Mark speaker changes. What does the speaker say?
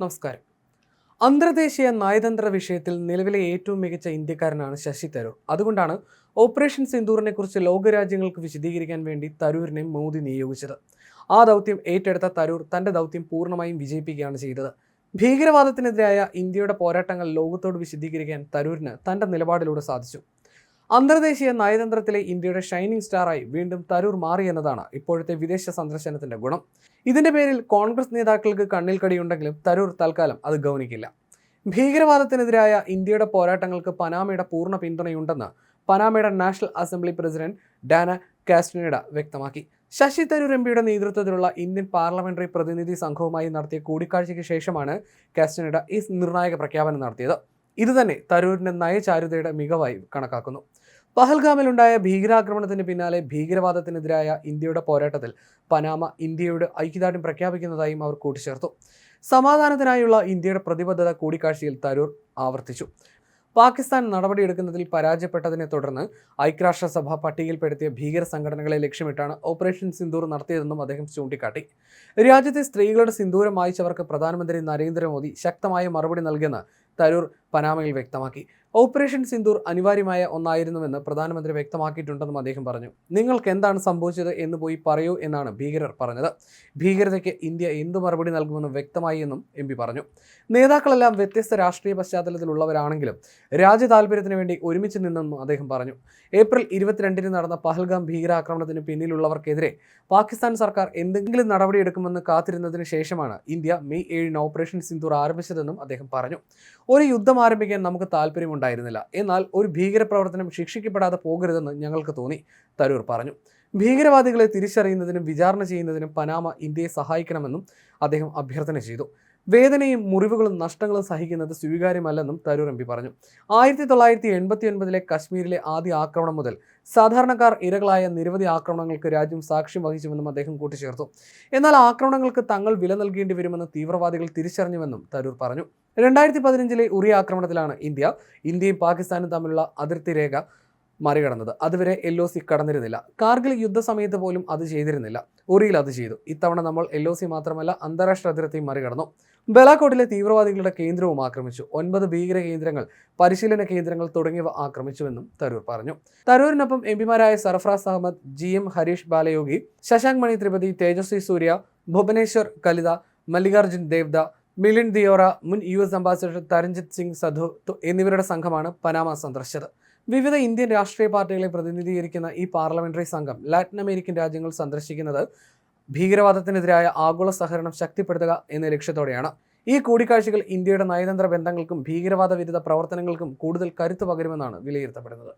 Speaker 1: നമസ്കാരം. അന്തർദേശീയ നയതന്ത്ര വിഷയത്തിൽ നിലവിലെ ഏറ്റവും മികച്ച ഇന്ത്യക്കാരനാണ് ശശി തരൂർ. അതുകൊണ്ടാണ് ഓപ്പറേഷൻ സിന്ദൂറിനെ കുറിച്ച് ലോകരാജ്യങ്ങൾക്ക് വിശദീകരിക്കാൻ വേണ്ടി തരൂരിനെ മോദി നിയോഗിച്ചത്. ആ ദൗത്യം ഏറ്റെടുത്ത തരൂർ തന്റെ ദൗത്യം പൂർണമായും വിജയിപ്പിക്കുകയാണ് ചെയ്തത്. ഭീകരവാദത്തിനെതിരായ ഇന്ത്യയുടെ പോരാട്ടങ്ങൾ ലോകത്തോട് വിശദീകരിക്കാൻ തരൂരിന് തന്റെ നിലപാടിലൂടെ സാധിച്ചു. അന്തർദേശീയ നയതന്ത്രത്തിലെ ഇന്ത്യയുടെ ഷൈനിങ് സ്റ്റാറായി വീണ്ടും തരൂർ മാറി എന്നതാണ് ഇപ്പോഴത്തെ വിദേശ സന്ദർശനത്തിന്റെ ഗുണം. ഇതിന്റെ പേരിൽ കോൺഗ്രസ് നേതാക്കൾക്ക് കണ്ണിൽ കടിയുണ്ടെങ്കിലും തരൂർ തൽക്കാലം അത് ഗൗനിക്കില്ല. ഭീകരവാദത്തിനെതിരായ ഇന്ത്യയുടെ പോരാട്ടങ്ങൾക്ക് പനാമയുടെ പൂർണ പിന്തുണയുണ്ടെന്ന് പനാമയുടെ national assembly president Dana Castaneda വ്യക്തമാക്കി. ശശി തരൂർ എം പിയുടെ നേതൃത്വത്തിലുള്ള ഇന്ത്യൻ പാർലമെന്ററി പ്രതിനിധി സംഘവുമായി നടത്തിയ കൂടിക്കാഴ്ചയ്ക്ക് ശേഷമാണ് കാസ്റ്റിനേഡ ഈ നിർണായക പ്രഖ്യാപനം നടത്തിയത്. ഇതുതന്നെ തരൂരിന്റെ നയചാരുതയുടെ മികവായി കണക്കാക്കുന്നു. പഹൽഗാമിലുണ്ടായ ഭീകരാക്രമണത്തിന് പിന്നാലെ ഭീകരവാദത്തിനെതിരായ ഇന്ത്യയുടെ പോരാട്ടത്തിൽ പനാമ ഇന്ത്യയുടെ ഐക്യദാർഢ്യം പ്രഖ്യാപിക്കുന്നതായും അവർ കൂട്ടിച്ചേർത്തു. സമാധാനത്തിനായുള്ള ഇന്ത്യയുടെ പ്രതിബദ്ധത കൂടിക്കാഴ്ചയിൽ തരൂർ ആവർത്തിച്ചു. പാകിസ്ഥാൻ നടപടിയെടുക്കുന്നതിൽ പരാജയപ്പെട്ടതിനെ തുടർന്ന് ഐക്യരാഷ്ട്രസഭ പട്ടികയിൽപ്പെടുത്തിയ ഭീകര സംഘടനകളെ ലക്ഷ്യമിട്ടാണ് ഓപ്പറേഷൻ സിന്ദൂർ നടത്തിയതെന്നും അദ്ദേഹം ചൂണ്ടിക്കാട്ടി. രാജ്യത്തെ സ്ത്രീകളുടെ സിന്ദൂരം വായിച്ചവർക്ക് പ്രധാനമന്ത്രി നരേന്ദ്രമോദി ശക്തമായ മറുപടി നൽകിയെന്ന് തരൂർ പനാമയിൽ വ്യക്തമാക്കി. ഓപ്പറേഷൻ സിന്ദൂർ അനിവാര്യമായ ഒന്നായിരുന്നുവെന്ന് പ്രധാനമന്ത്രി വ്യക്തമാക്കിയിട്ടുണ്ടെന്നും അദ്ദേഹം പറഞ്ഞു. നിങ്ങൾക്ക് എന്താണ് സംഭവിച്ചത് എന്ന് പോയി പറയൂ എന്നാണ് ഭീകരർ പറഞ്ഞത്. ഭീകരതയ്ക്ക് ഇന്ത്യ എന്തു മറുപടി നൽകുമെന്ന് വ്യക്തമായി എന്നും എം പറഞ്ഞു. നേതാക്കളെല്ലാം വ്യത്യസ്ത രാഷ്ട്രീയ പശ്ചാത്തലത്തിലുള്ളവരാണെങ്കിലും രാജ്യ താല്പര്യത്തിന് വേണ്ടി ഒരുമിച്ച് നിന്നെന്നും അദ്ദേഹം പറഞ്ഞു. ഏപ്രിൽ ഇരുപത്തിരണ്ടിന് നടന്ന പഹൽഗാം ഭീകരാക്രമണത്തിന് പിന്നിലുള്ളവർക്കെതിരെ പാകിസ്ഥാൻ സർക്കാർ എന്തെങ്കിലും നടപടിയെടുക്കുമെന്ന് കാത്തിരുന്നതിന് ശേഷമാണ് ഇന്ത്യ മെയ് ഏഴിന് ഓപ്പറേഷൻ സിന്ദൂർ ആരംഭിച്ചതെന്നും അദ്ദേഹം പറഞ്ഞു. ഒരു യുദ്ധം ആരംഭിക്കാൻ നമുക്ക് താല്പര്യമുണ്ടായിരുന്നില്ല. എന്നാൽ ഒരു ഭീകരപ്രവർത്തനം ശിക്ഷിക്കപ്പെടാതെ പോകരുതെന്ന് ഞങ്ങൾക്ക് തോന്നി തരൂർ പറഞ്ഞു. ഭീകരവാദികളെ തിരിച്ചറിയുന്നതിനും വിചാരണ ചെയ്യുന്നതിനും പനാമ ഇന്ത്യയെ സഹായിക്കണമെന്നും അദ്ദേഹം അഭ്യർത്ഥന ചെയ്തു. വേദനയും മുറിവുകളും നഷ്ടങ്ങളും സഹിക്കുന്നത് സ്വീകാര്യമല്ലെന്നും തരൂർ എം പി പറഞ്ഞു. ആയിരത്തി തൊള്ളായിരത്തി എൺപത്തി ഒൻപതിലെ കശ്മീരിലെ ആദ്യ ആക്രമണം മുതൽ സാധാരണക്കാർ ഇരകളായ നിരവധി ആക്രമണങ്ങൾക്ക് രാജ്യം സാക്ഷ്യം വഹിച്ചുവെന്നും അദ്ദേഹം കൂട്ടിച്ചേർത്തു. എന്നാൽ ആക്രമണങ്ങൾക്ക് തങ്ങൾ വില നൽകേണ്ടി വരുമെന്ന് തീവ്രവാദികൾ തിരിച്ചറിഞ്ഞുവെന്നും തരൂർ പറഞ്ഞു. രണ്ടായിരത്തി പതിനഞ്ചിലെ ഉറി ആക്രമണത്തിലാണ് ഇന്ത്യ ഇന്ത്യയും പാകിസ്ഥാനും തമ്മിലുള്ള അതിർത്തി രേഖ മറികടന്നത്. അതുവരെ എൽ ഒ സി കടന്നിരുന്നില്ല. കാർഗിൽ യുദ്ധസമയത്ത് പോലും അത് ചെയ്തിരുന്നില്ല. ഉറിയിൽ അത് ചെയ്തു. ഇത്തവണ നമ്മൾ എൽ ഒ സി മാത്രമല്ല അന്താരാഷ്ട്ര അതിർത്തിയും മറികടന്നു. ബലാക്കോട്ടിലെ തീവ്രവാദികളുടെ കേന്ദ്രവും ആക്രമിച്ചു. ഒൻപത് ഭീകര കേന്ദ്രങ്ങൾ പരിശീലന കേന്ദ്രങ്ങൾ തുടങ്ങിയവ ആക്രമിച്ചുവെന്നും തരൂർ പറഞ്ഞു. തരൂരിനൊപ്പം എം പിമാരായ സർഫറാസ് അഹമ്മദ് ജി എം ഹരീഷ് ബാലയോഗി ശശാങ്ക് മണി ത്രിപതി തേജസ്വി സൂര്യ ഭുവനേശ്വർ കലിത മല്ലികാർജുൻ ദേവ്ദ മിലിൻ ദിയോറ മുൻ U S ambassador Taranjit Singh Sandhu എന്നിവരുടെ സംഘമാണ് പനാമ സന്ദർശിച്ചത്. വിവിധ ഇന്ത്യൻ രാഷ്ട്രീയ പാർട്ടികളെ പ്രതിനിധീകരിക്കുന്ന ഈ പാർലമെന്ററി സംഘം ലാറ്റിൻ അമേരിക്കൻ രാജ്യങ്ങൾ സന്ദർശിക്കുന്നത് ഭീകരവാദത്തിനെതിരായ ആഗോള സഹകരണം ശക്തിപ്പെടുത്തുക എന്ന ലക്ഷ്യത്തോടെയാണ്. ഈ കൂടിക്കാഴ്ചകൾ ഇന്ത്യയുടെ നയതന്ത്ര ബന്ധങ്ങൾക്കും ഭീകരവാദ വിരുദ്ധ പ്രവർത്തനങ്ങൾക്കും കൂടുതൽ കരുത്തു പകരുമെന്നാണ് വിലയിരുത്തപ്പെടുന്നത്.